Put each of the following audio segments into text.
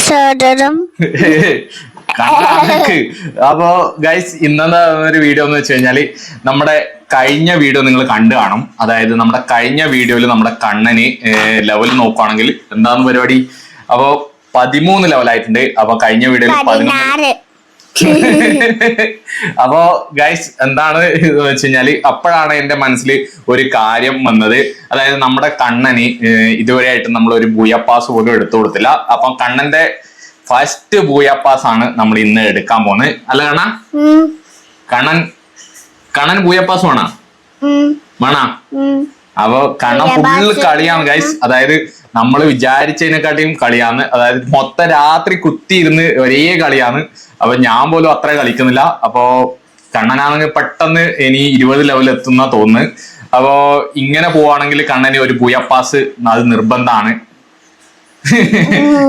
സ്വാഗതം. അപ്പോ ഗൈസ് ഇന്നത്തെ ഒരു വീഡിയോ എന്ന് വെച്ച് കഴിഞ്ഞാൽ നമ്മുടെ കഴിഞ്ഞ വീഡിയോ നിങ്ങൾ കണ്ടു കാണും. അതായത് നമ്മുടെ കഴിഞ്ഞ വീഡിയോയിൽ നമ്മുടെ കണ്ണന് ലെവൽ നോക്കുവാണെങ്കിൽ എന്താന്ന് പരിപാടി? അപ്പോ പതിമൂന്ന് ലെവലായിട്ടുണ്ട് അപ്പൊ കഴിഞ്ഞ വീഡിയോയിൽ പതിനാറ്. അപ്പോ ഗൈസ് എന്താണ് എന്ന് വെച്ച് കഴിഞ്ഞാൽ അപ്പോഴാണ് എന്റെ മനസ്സിൽ ഒരു കാര്യം വന്നത്. അതായത് നമ്മുടെ കണ്ണന് ഇതുവരെ ആയിട്ട് നമ്മൾ ഒരു ബൂയപ്പാസ് പോലും എടുത്തു കൊടുത്തില്ല. അപ്പൊ കണ്ണന്റെ ഫസ്റ്റ് ബൂയപ്പാസ് ആണ് നമ്മൾ ഇന്ന് എടുക്കാൻ പോകുന്നത്. അല്ല കണ്ണ? ഉം, കണ്ണൻ കണ്ണൻ ബൂയപ്പാസ് വേണ വേണ. അപ്പൊ കണ്ണൻ ഫുള്ള് കളിയാണ് ഗൈസ് അതായത് നമ്മൾ വിചാരിച്ചതിനെക്കാട്ടിയും കളിയാണ്. അതായത് മൊത്തം രാത്രി കുത്തി കുത്തിയിരുന്ന് ഒരേ കളിയാണ്. അപ്പൊ ഞാൻ പോലും അത്ര കളിക്കുന്നില്ല. അപ്പോ കണ്ണനാണെങ്കിൽ പെട്ടെന്ന് ഇനി ഇരുപത് ലെവൽ എത്തുന്ന തോന്നുന്നു. അപ്പോ ഇങ്ങനെ പോവാണെങ്കിൽ കണ്ണന് ഒരു ബുയപ്പാസ് അത് നിർബന്ധമാണ്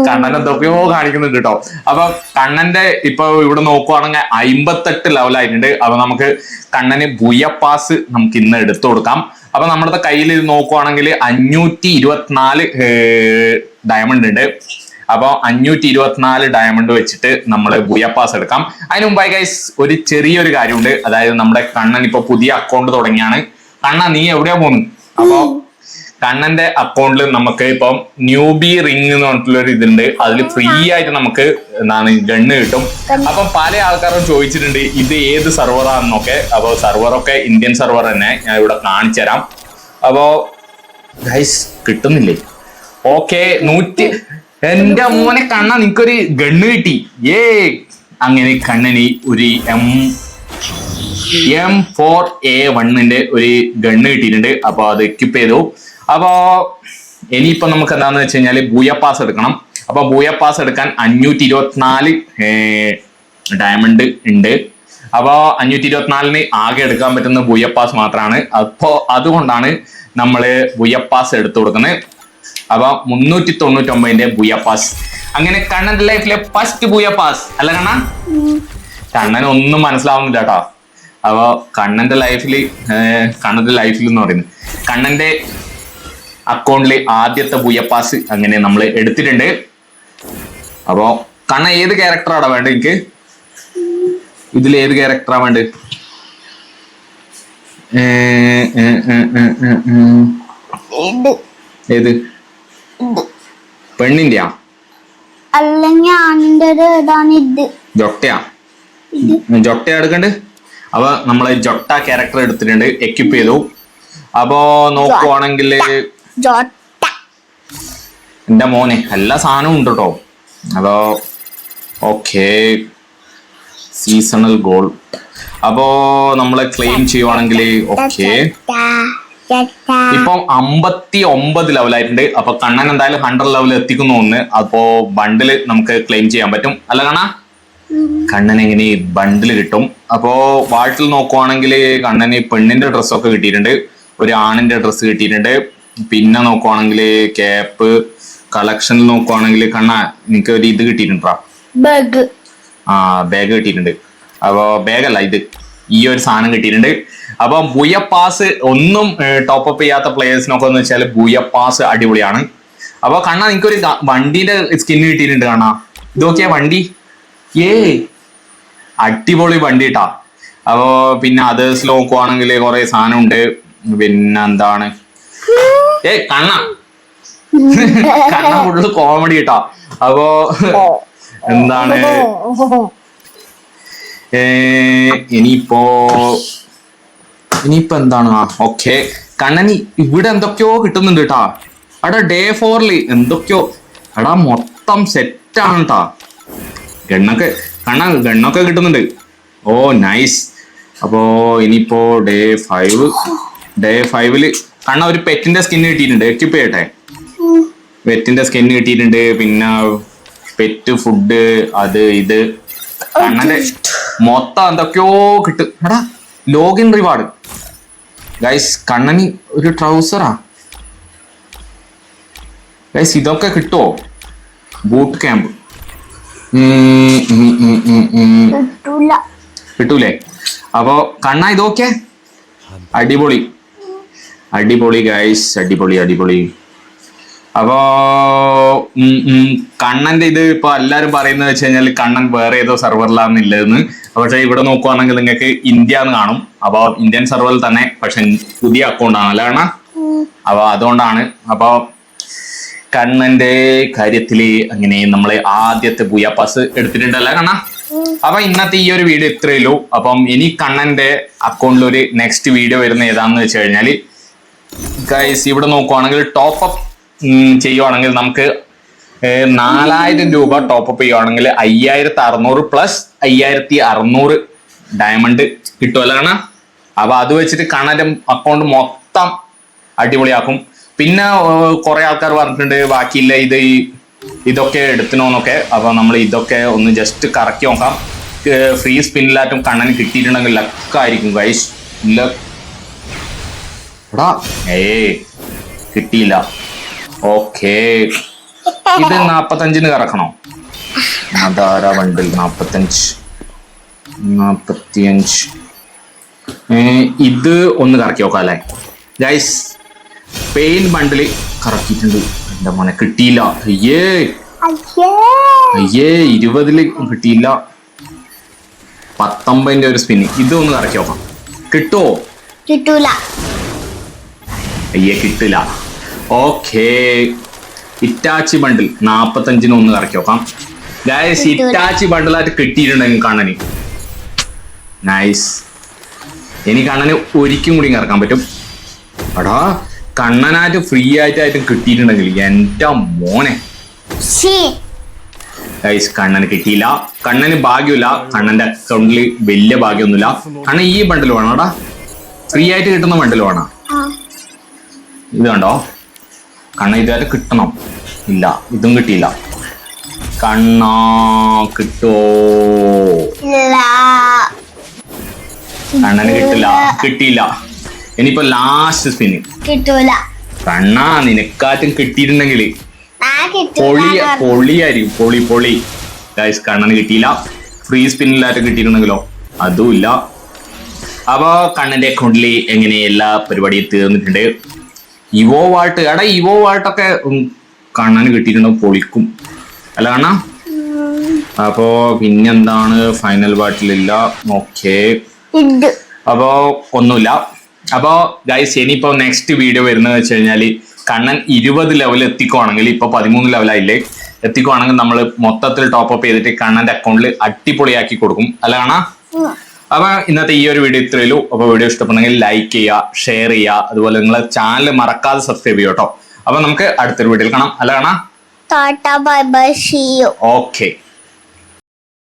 കണ്ണൻ എന്തൊക്കെയോ കാണിക്കുന്നുണ്ട് കേട്ടോ. അപ്പൊ കണ്ണന്റെ ഇപ്പൊ ഇവിടെ നോക്കുവാണെങ്കിൽ അമ്പത്തെട്ട് ലെവലായിട്ടുണ്ട് അപ്പൊ നമുക്ക് കണ്ണന് ബുയപ്പാസ് നമുക്ക് ഇന്ന് എടുത്തു കൊടുക്കാം. അപ്പൊ നമ്മുടെ കയ്യിൽ ഇത് നോക്കുവാണെങ്കിൽ അഞ്ഞൂറ്റി ഇരുപത്തിനാല് ഡയമണ്ട് ഉണ്ട്. അപ്പൊ അഞ്ഞൂറ്റി ഇരുപത്തിനാല് ഡയമണ്ട് വെച്ചിട്ട് നമ്മൾ ബുയപ്പാസ് എടുക്കാം. അതിന് മുമ്പായി ഗൈസ് ഒരു ചെറിയൊരു കാര്യമുണ്ട്. അതായത് നമ്മുടെ കണ്ണൻ ഇപ്പൊ പുതിയ അക്കൗണ്ട് തുടങ്ങിയാണ്. കണ്ണ നീ എവിടെയാ പോകുന്നു അപ്പൊ കണ്ണന്റെ അക്കൗണ്ടിൽ നമുക്ക് ഇപ്പം ന്യൂബി റിംഗ് എന്ന് പറഞ്ഞിട്ടുള്ള ഒരു ഇതുണ്ട്. അതിൽ ഫ്രീ ആയിട്ട് നമുക്ക് എന്താണ് ഗണ്ണ് കിട്ടും. അപ്പൊ പല ആൾക്കാരും ചോദിച്ചിട്ടുണ്ട് ഇത് ഏത് സെർവറാണെന്നൊക്കെ അപ്പൊ സെർവറൊക്കെ ഇന്ത്യൻ സെർവർ തന്നെ ഞാൻ ഇവിടെ കാണിച്ചു തരാം. അപ്പോ ഗൈസ് കിട്ടുന്നില്ലേ? ഓക്കെ നൂറ്റി എന്റെ മോനെ കണ്ണ നിനക്കൊരു ഗണ്ണ് കിട്ടി. ഏ അങ്ങനെ കണ്ണന് ഒരു എം എം ഫോർ എ വണ്ണിന്റെ ഒരു ഗണ്ണ് കിട്ടിയിട്ടുണ്ട്. അപ്പൊ അത് എക്യുപ്പ് ചെയ്തു. അപ്പോ ഇനിയിപ്പോ നമുക്ക് എന്താന്ന് വെച്ച് കഴിഞ്ഞാൽ പാസ് എടുക്കണം. അപ്പൊ പാസ് എടുക്കാൻ അഞ്ഞൂറ്റി ഇരുപത്തിനാല് ഡയമണ്ട് ഉണ്ട്. അപ്പോ അഞ്ഞൂറ്റി ഇരുപത്തിനാലിന് ആകെ എടുക്കാൻ പറ്റുന്ന ബൂയ പാസ് മാത്രമാണ് അപ്പോ അതുകൊണ്ടാണ് നമ്മൾ പാസ് എടുത്തു കൊടുക്കുന്നത്. അപ്പൊ മുന്നൂറ്റി തൊണ്ണൂറ്റി ഒമ്പതിന്റെ പാസ് അങ്ങനെ കണ്ണന്റെ ലൈഫിലെ ഫസ്റ്റ് ബുയപ്പാസ്. അല്ല കണ്ണ? കണ്ണൻ ഒന്നും മനസ്സിലാവുന്നില്ല കേട്ടോ അപ്പൊ കണ്ണന്റെ ലൈഫിൽ കണ്ണന്റെ ലൈഫിൽ എന്ന് പറയുന്നത്. കണ്ണന്റെ അക്കൗണ്ടിൽ ആദ്യത്തെ ബുയപ്പാസ് അങ്ങനെ നമ്മൾ എടുത്തിട്ടുണ്ട്. അപ്പോ കണ്ണ ഏത് ക്യാരക്ടറാണ് വേണ്ടത് എനിക്ക്? ഇതിൽ ഏത് ക്യാരക്ടറാ വേണ്ടത്? ഏത്? പെണ്ണിന്റെ അല്ലെങ്കിൽ ആണിന്റെ ഒരു ഇതാണ് ഇത്. ജൊട്ടയാ ജൊട്ട എടുക്കണ്ട്. അപ്പൊ നമ്മൾ ജൊട്ട ക്യാരക്ടർ എടുത്തിട്ടുണ്ട് എക്യുപ്പ് ചെയ്തു. അപ്പോ നോക്കുവാണെങ്കിൽ ജോട്ട. എന്റെ മോനെ എല്ലാ സാധനവും ഉണ്ട് കേട്ടോ അതോ ഓക്കേ. സീസണൽ ഗോൾ അപ്പോ നമ്മളെ ക്ലെയിം ചെയ്യുവാണെങ്കിൽ ഓക്കെ. ഇപ്പം അമ്പത്തി ഒമ്പത് ലെവലായിട്ടുണ്ട് അപ്പൊ കണ്ണൻ എന്തായാലും ഹൺഡ്രഡ് ലെവൽ എത്തിക്കുന്നു ഒന്ന് അപ്പോ ബണ്ടിൽ നമുക്ക് ക്ലെയിം ചെയ്യാൻ പറ്റും. അല്ല കണ കണ്ണൻ എങ്ങനെ ബണ്ടിൽ കിട്ടും? അപ്പോ വാട്ടിൽ നോക്കുവാണെങ്കിൽ കണ്ണന് പെണ്ണിന്റെ ഡ്രസ്സൊക്കെ കിട്ടിയിട്ടുണ്ട്. ഒരു ആണിന്റെ ഡ്രസ്സ് കിട്ടിയിട്ടുണ്ട്. പിന്നെ നോക്കുവാണെങ്കിൽ ക്യാപ്പ് കളക്ഷനിൽ നോക്കുവാണെങ്കിൽ കണ്ണ എനിക്ക് ഒരു ഇത് കിട്ടിയിട്ടുണ്ടാ? ബഗ് ആ ബാഗ് കിട്ടിയിട്ടുണ്ട്. അപ്പോ ബാഗല്ല ഇത്. ഈ ഒരു സാധനം കിട്ടിയിട്ടുണ്ട്. അപ്പൊ ബുയ പാസ് ഒന്നും ടോപ്പ് അപ്പ് ചെയ്യാത്ത പ്ലേയേഴ്സിനൊക്കെ എന്ന് വെച്ചാൽ ബുയ പാസ് അടിപൊളിയാണ്. അപ്പൊ കണ്ണ നിനക്കൊരു ഒരു വണ്ടിന്റെ സ്കിൻ കിട്ടിയിട്ടുണ്ട് കാണാ ഇതൊക്കെയാ വണ്ടി. ഏ അടിപൊളി വണ്ടി ഇട്ടാ അപ്പോ പിന്നെ അതേഴ്സ് നോക്കുവാണെങ്കിൽ കുറെ സാധനം ഉണ്ട് പിന്നെ എന്താണ്? ഏ കണ്ണ. കണ്ണ ഫുള്ള് കോമഡി കേട്ടോ അപ്പോ എന്താണ്? ഇനിയിപ്പോ ഇനിയിപ്പോ എന്താണ്? ഓക്കെ. കണ്ണനി ഇവിടെ എന്തൊക്കെയോ കിട്ടുന്നുണ്ട് കേട്ടാ അടാ ഡേ ഫോറിൽ എന്തൊക്കെയോ. എടാ മൊത്തം സെറ്റാണ് കേട്ടാ ഗണ്ണൊക്കെ കണ്ണ ഗണ്ണൊക്കെ കിട്ടുന്നുണ്ട്. ഓ നൈസ് അപ്പോ ഇനിയിപ്പോ ഡേ ഫൈവ് ഡേ ഫൈവിൽ കണ്ണ ഒരു പെറ്റിന്റെ സ്കിൻ കിട്ടിയിട്ടുണ്ട്. എക്യുപ്പ് ചെയ്യട്ടെ പെറ്റിന്റെ സ്കിൻ കിട്ടിയിട്ടുണ്ട്. പിന്നെ പെറ്റ് ഫുഡ് അത് ഇത്. കണ്ണന്റെ മൊത്തം എന്തൊക്കെയോ കിട്ടും. എടാ ലോഗിൻ റിവാർഡ് ഗൈസ് കണ്ണനി ഒരു ട്രൗസറാ ഗൈസ് ഇതൊക്കെ കിട്ടുമോ ബൂട്ട് ക്യാമ്പ് കിട്ടൂല. കിട്ടൂലേ? അപ്പോ കണ്ണ ഇതൊക്കെ? അടിപൊളി. അടിപൊളി ഗൈസ് അടിപൊളി അടിപൊളി. അപ്പോ കണ്ണന്റെ ഇത് ഇപ്പൊ എല്ലാരും പറയുന്നത് വെച്ച് കഴിഞ്ഞാൽ കണ്ണൻ വേറെ ഏതോ സെർവറിലാണ് ഇല്ലെന്ന് പക്ഷെ ഇവിടെ നോക്കുവാണെങ്കിൽ നിങ്ങൾക്ക് ഇന്ത്യ എന്ന് കാണും. അപ്പൊ ഇന്ത്യൻ സെർവറിൽ തന്നെ പക്ഷെ പുതിയ അക്കൗണ്ട് ആണ് അല്ലാണ് അപ്പൊ അതുകൊണ്ടാണ്. അപ്പൊ കണ്ണന്റെ കാര്യത്തിൽ അങ്ങനെ നമ്മൾ ആദ്യത്തെ ബുയ പാസ് എടുത്തിട്ടുണ്ടല്ലേ കണ്ണ അപ്പൊ ഇന്നത്തെ ഈ ഒരു വീഡിയോ ഇത്രയേ ഉള്ളൂ. അപ്പം ഇനി കണ്ണന്റെ അക്കൗണ്ടിൽ ഒരു നെക്സ്റ്റ് വീഡിയോ വരുന്ന ഏതാന്ന് വെച്ച് കഴിഞ്ഞാൽ ഗൈസ് ഇവിടെ നോക്കുവാണെങ്കിൽ ടോപ്പ് അപ്പ് ചെയ്യുവാണെങ്കിൽ നമുക്ക് നാലായിരം രൂപ ടോപ്പ് അപ്പ് ചെയ്യുവാണെങ്കിൽ അയ്യായിരത്തി അറുന്നൂറ് പ്ലസ് അയ്യായിരത്തി അറുന്നൂറ് ഡയമണ്ട് കിട്ടുമല്ലോ കാണാ അപ്പൊ അത് വെച്ചിട്ട് കണ്ണന്റെ അക്കൗണ്ട് മൊത്തം അടിപൊളിയാക്കും. പിന്നെ കുറെ ആൾക്കാർ പറഞ്ഞിട്ടുണ്ട് ബാക്കിയില്ല ഇത് ഈ ഇതൊക്കെ എടുത്തണോന്നൊക്കെ അപ്പൊ നമ്മൾ ഇതൊക്കെ ഒന്ന് ജസ്റ്റ് കറക്കി നോക്കാം. ഫ്രീ സ്പിന്നിലായിട്ടും കണ്ണന് കിട്ടിയിട്ടുണ്ടെങ്കിൽ ലക്കായിരിക്കും ഗൈസ് ലക്ക് എടാ. ഏ കിട്ടിയില്ല. ഓക്കേ. ഇത് നാപ്പത്തഞ്ചിന് കറക്കണോ? അതാരാ വണ്ടിൽ നാപ്പത്തഞ്ച്? നാപ്പത്തിയഞ്ച്. ഇത് ഒന്ന് കറക്കി നോക്കാം അല്ലേ? ഗൈസ് പെയിൻ ബണ്ടിൽ കറക്കിയിട്ടുണ്ട്. എന്റെ മോനെ കിട്ടിയില്ല. അയ്യേ. അയ്യേ. ഇരുപതിൽ കിട്ടിയില്ല. പത്തൊമ്പതിന്റെ ഒരു സ്പിന്ന് ഇത് ഒന്ന് കറക്കി നോക്കാം. കിട്ടുമോ കിട്ടൂല. അയ്യേ കിട്ടില്ല. ഓക്കേ. ഇറ്റാച്ചി ബണ്ടിൽ നാപ്പത്തഞ്ചിന് ഒന്ന് കറക്കി നോക്കാം. ഗായസ്. ഇറ്റാച്ചി ബണ്ടിലായിട്ട് കിട്ടിയിട്ടുണ്ടെങ്കിൽ കണ്ണന്. നൈസ് ഇനി കണ്ണന് ഒരിക്കും കൂടി കറക്കാൻ പറ്റും. അടാ കണ്ണനായിട്ട് ഫ്രീ ആയിട്ടായിട്ടും കിട്ടിയിട്ടുണ്ടെങ്കിൽ എന്റെ മോനെ. ഗൈസ് കണ്ണന് കിട്ടിയില്ല. കണ്ണന് ഭാഗ്യമില്ല. കണ്ണന്റെ അക്കൗണ്ടിൽ വലിയ ഭാഗ്യമൊന്നുമില്ല. കണ്ണൻ ഈ ബണ്ടിൽ വേണം എടാ? ഫ്രീ ആയിട്ട് കിട്ടുന്ന ബണ്ടിൽ വേണം? ഇത് കണ്ടോ? കണ്ണ ഇതുവരെ കിട്ടണം. ഇല്ല ഇതും കിട്ടിയില്ല. കണ്ണാ കിട്ടോ. കണ്ണന് കിട്ടില്ല കിട്ടിയില്ല. ഇനിയിപ്പോ ലാസ്റ്റ് സ്പിന് കിട്ടൂല. കണ്ണാ നിനക്കാറ്റും കിട്ടിയിട്ടുണ്ടെങ്കിൽ പൊളി പൊളിയായിരിക്കും. പൊളി പൊളി. ഗൈസ് കണ്ണന് കിട്ടിയില്ല. ഫ്രീ സ്പിന്നിലായിട്ട് കിട്ടിയിട്ടുണ്ടെങ്കിലോ? അതും ഇല്ല. അപ്പൊ കണ്ണന്റെ അക്കൗണ്ടിൽ എങ്ങനെ എല്ലാ പരിപാടിയും തീർന്നിട്ടുണ്ട്? ഇവോ വാൾട്ട് എടാ ഇവോ വാൾട്ടൊക്കെ കാണാൻ കിട്ടിയിട്ടുണ്ടോ? പൊളിക്കും. അല്ല കാണാ അപ്പോ പിന്നെന്താണ്? ഫൈനൽ ബാട്ടിലില്ല ഓക്കേ അപ്പോ ഒന്നുമില്ല. അപ്പോ ഗൈസ് ഇനിയിപ്പോ നെക്സ്റ്റ് വീഡിയോ വരുന്നത് വെച്ച് കഴിഞ്ഞാൽ കണ്ണൻ ഇരുപത് ലെവൽ എത്തിക്കുവാണെങ്കിൽ ഇപ്പൊ പതിമൂന്ന് ലെവലായില്ലേ എത്തിക്കുവാണെങ്കിൽ നമ്മൾ മൊത്തത്തിൽ ടോപ്പ് അപ്പ് ചെയ്തിട്ട് കണ്ണന്റെ അക്കൗണ്ടിൽ അടിപൊളിയാക്കി കൊടുക്കും. അല്ല കാണാ. അപ്പൊ ഇന്നത്തെ ഈ ഒരു വീഡിയോ ഇത്രയേ ഉള്ളൂ. അപ്പൊ വീഡിയോ ഇഷ്ടപ്പെടുന്നെങ്കിൽ ലൈക്ക് ചെയ്യുക ഷെയർ ചെയ്യുക. അതുപോലെ നിങ്ങളെ ചാനൽ മറക്കാതെ സബ്സ്ക്രൈബ് ചെയ്യുക കേട്ടോ അപ്പൊ നമുക്ക് അടുത്തൊരു വീഡിയോയിൽ കാണാം. അല്ല കാണാ. ഓക്കെ